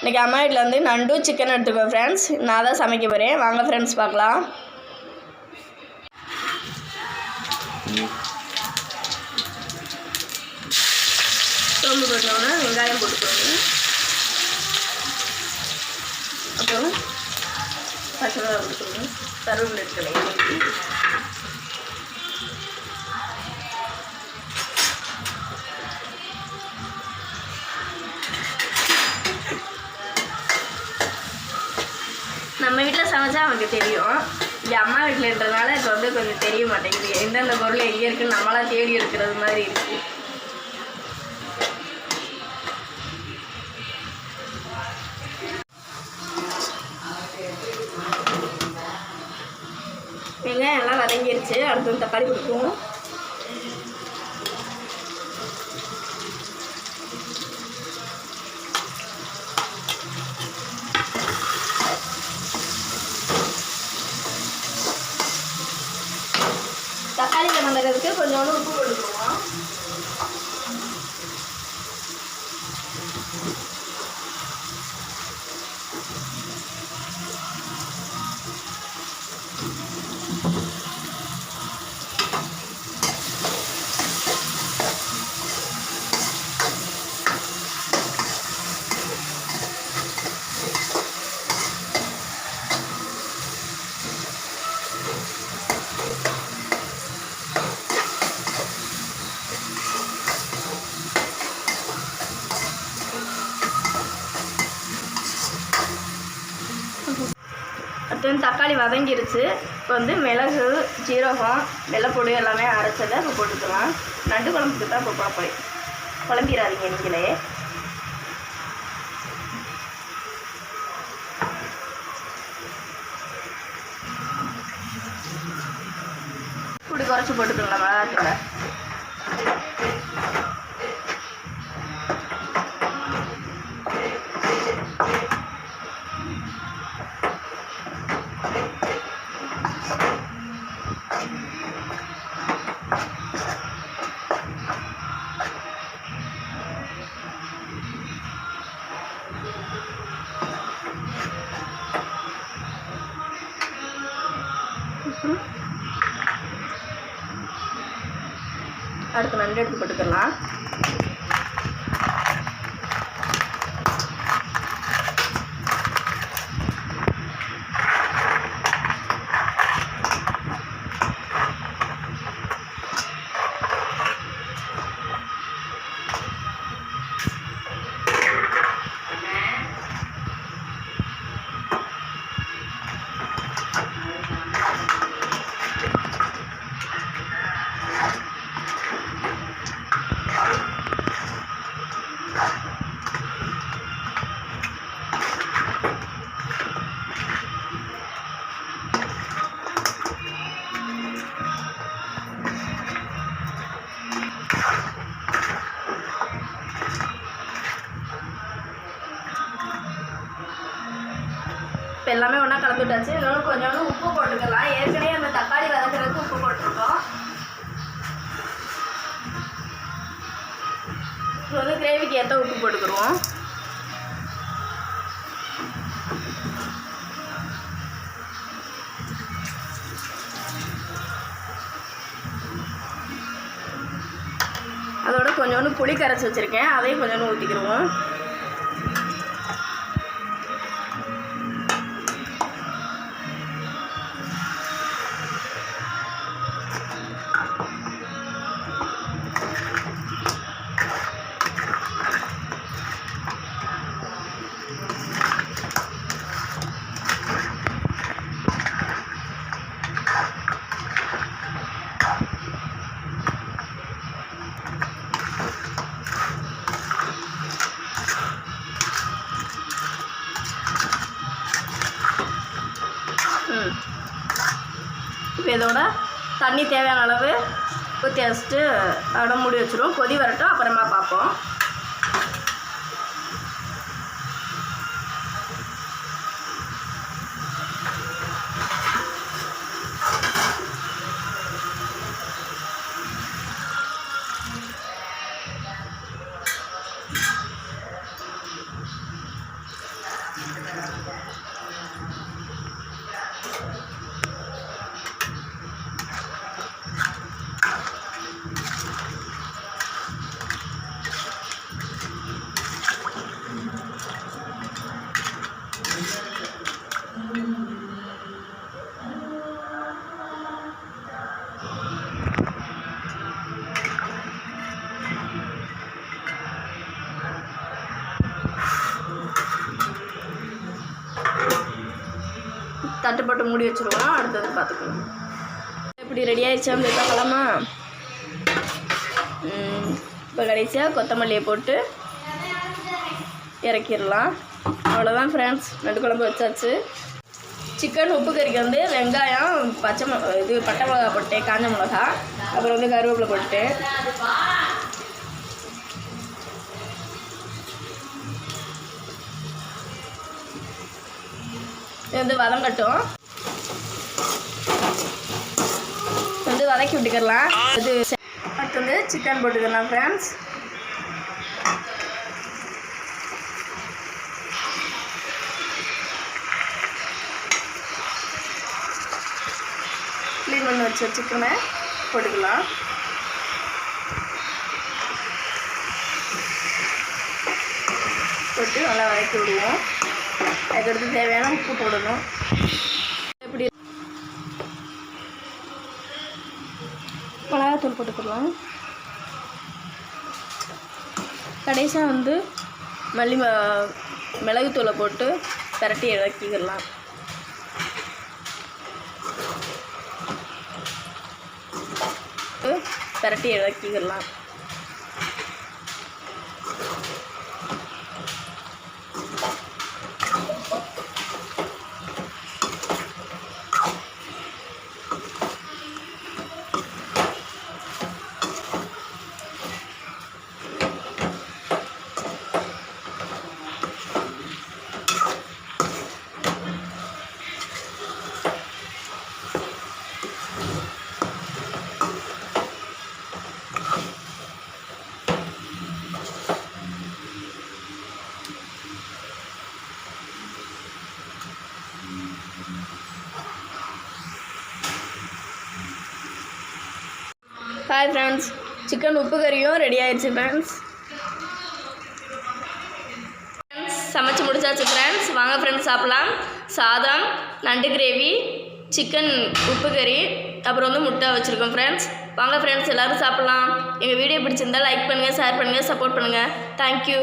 இன்றைக்கி அம்மா வீட்டில் வந்து நண்டு சிக்கன் எடுத்துக்கோம் ஃப்ரெண்ட்ஸ் நான் தான் சமைக்க போகிறேன் வாங்க ஃப்ரெண்ட்ஸ் பார்க்கலாம். சோம்பு போட்டோன்னா வெங்காயம் போட்டுக்கோங்க. அப்புறம் பச்சை மிளகா போட்டுக்கோங்க. கருவேப்பிலை சமைச்சா அவனுக்கு தெரியும். இங்கே அம்மா வீட்டில்ன்றதுனால இப்போ வந்து கொஞ்சம் தெரிய மாட்டேங்குது. எந்தெந்த பொருள் எங்கே இருக்குன்னு நம்மளா தேடி எடுக்கிறது மாதிரி இருக்கு. வெங்காயம் எல்லாம் வதங்கிருச்சு. அடுத்து தக்காளி கொடுக்கும் தக்காளி வதங்கிறதுக்கு கொஞ்சோண்டு உப்பு போட்டுக்குவோம் அடுத்து வந்து தக்காளி வதங்கிருச்சு. இப்போ வந்து மிளகு ஜீரகம் வெள்ளைப்பொடி எல்லாமே அரைச்சதை இப்போ போட்டுக்கலாம். நண்டு குழம்புக்கு தான் இப்போ பார்ப்போம் குழம்பிடாதீங்க நீங்களே. இப்படி குறைச்சி போட்டுக்கலாம் மிளகாத்தூளை. அடுத்து நண்டு எடுத்து போட்டுக்கலாம். எல்லாமே இன்னொன்று கொஞ்சோண்டு உப்பு போட்டுக்கலாம் ஏற்கனவே அந்த தக்காளி வதக்கிறதுக்கு உப்பு போட்டிருக்கோம். இப்போ வந்து கிரேவிக்கு ஏற்ற உப்பு போட்டுக்கிடுவோம் அதோட கொஞ்சோண்டு புளி கரைச்சி வச்சுருக்கேன். அதையும் கொஞ்சோண்டு ஊற்றிக்கிடுவோம் இப்போ இதோட தண்ணி தேவையான அளவு ஊற்றி வச்சுட்டு அதோட மூடி வச்சுருவோம். கொதி வரட்டும். அப்புறமா பார்ப்போம். போட்டு மூடி வச்சுருவோம். அடுத்தது பார்த்துக்கலாம். இப்படி ரெடி ஆயிடுச்சா? அப்படி பார்க்கலாமா? இப்போ கடைசியாக கொத்தமல்லியை போட்டு இறக்கிடலாம். அவ்வளோதான் ஃப்ரெண்ட்ஸ் நண்டு குழம்பு வச்சாச்சு. சிக்கன் உப்பு கறிக்கு வந்து வெங்காயம் பச்சை மிளகா இது பட்டை மிளகா போட்டேன் காஞ்ச மிளகா. அப்புறம் வந்து கருவேப்பிலை போட்டேன். இது வந்து வதங்கட்டும் வந்து வதக்கி விட்டுக்கலாம் அது அடுத்து வந்து சிக்கன் போட்டுக்கலாம் ஃப்ரெண்ட்ஸ் க்ளீன் பண்ணி வச்ச சிக்கனை போட்டுக்கலாம். போட்டு நல்லா வதக்கி விடுவோம். அதுக்கடுத்து தேவையான உப்பு போடணும். மிளகாத்தூள் போட்டுக்கலாம் கடைசியாக வந்து மல்லி மிளகுத்தூளை போட்டு பிரட்டி இறக்கிக்கலாம் பிரட்டி இறக்கிக்கலாம் ஹாய் ஃப்ரெண்ட்ஸ் சிக்கன் உப்பு கறியும் ரெடி ஆயிடுச்சு ஃப்ரெண்ட்ஸ் ஃப்ரெண்ட்ஸ் சமைச்சு முடிச்சாச்சு ஃப்ரெண்ட்ஸ் வாங்க ஃப்ரெண்ட்ஸ் சாப்பிட்லாம். சாதம் நண்டு கிரேவி சிக்கன் உப்பு கறி அப்புறம் வந்து முட்டை வச்சுருக்கோம் ஃப்ரெண்ட்ஸ் வாங்க ஃப்ரெண்ட்ஸ் எல்லோரும் சாப்பிட்லாம். எங்கள் வீடியோ பிடிச்சிருந்தா லைக் பண்ணுங்கள் ஷேர் பண்ணுங்கள் சப்போர்ட் பண்ணுங்கள் தேங்க்யூ